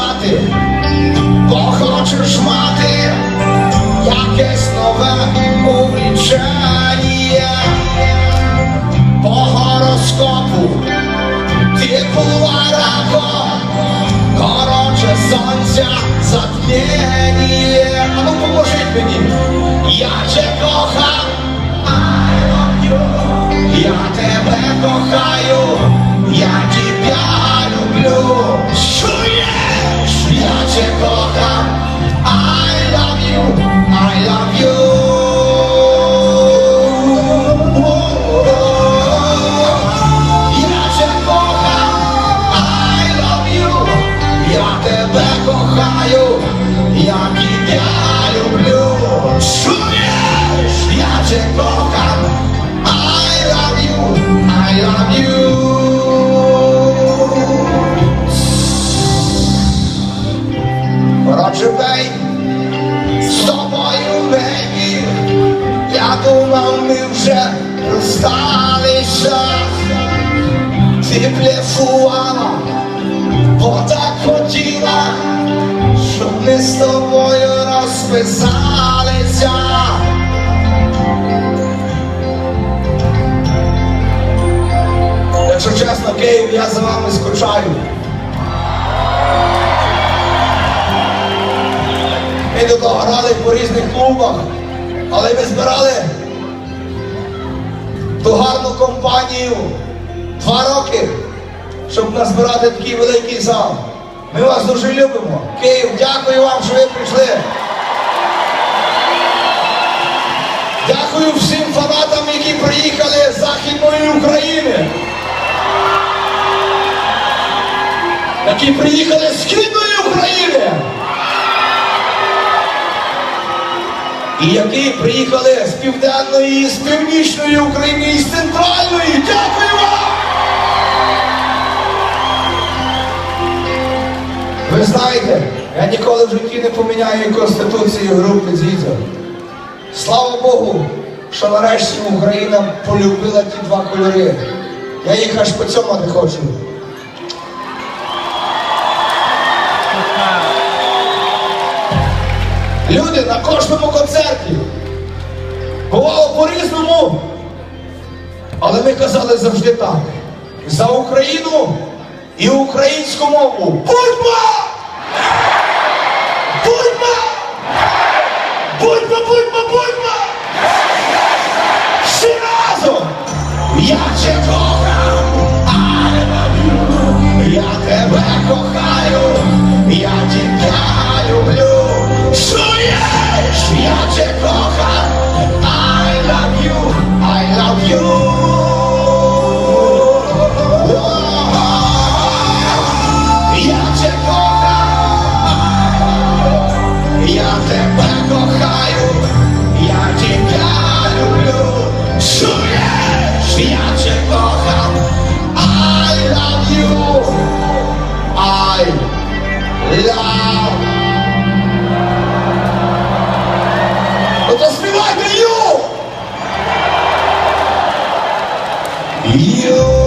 в бо хочеш мати якесь нове увлічення по гороскопу, ти була раком, коротше сонця затміння. А ну поможіть мені, я тебе кохав, я тебе кохаю, Бей, з тобою бейбі, я думав, ми вже розсталися. Ти блефувала, бо так хотіла, щоб ми з тобою розписалися. Якщо чесно, Київ, я за вами скучаю. Ми грали по різних клубах, але ми збирали ту гарну компанію два роки, щоб назбирати такий великий зал. Ми вас дуже любимо. Київ, дякую вам, що ви прийшли. Дякую всім фанатам, які приїхали з Західної України. Які приїхали з Східної України. І які приїхали з південної, з північної України, і з центральної. Дякую вам! Ви знаєте, я ніколи в житті не поміняю Конституцію групи Дзідзо. Слава Богу, що нарешті Україна полюбила ті два кольори. Я їх аж поцьомати хочу. Люди на кожному концерті. Бувало по-різному. Але ми казали завжди так. За Україну і українську мову. Будьмо! Yeah. Otros milagres, yo. Yo.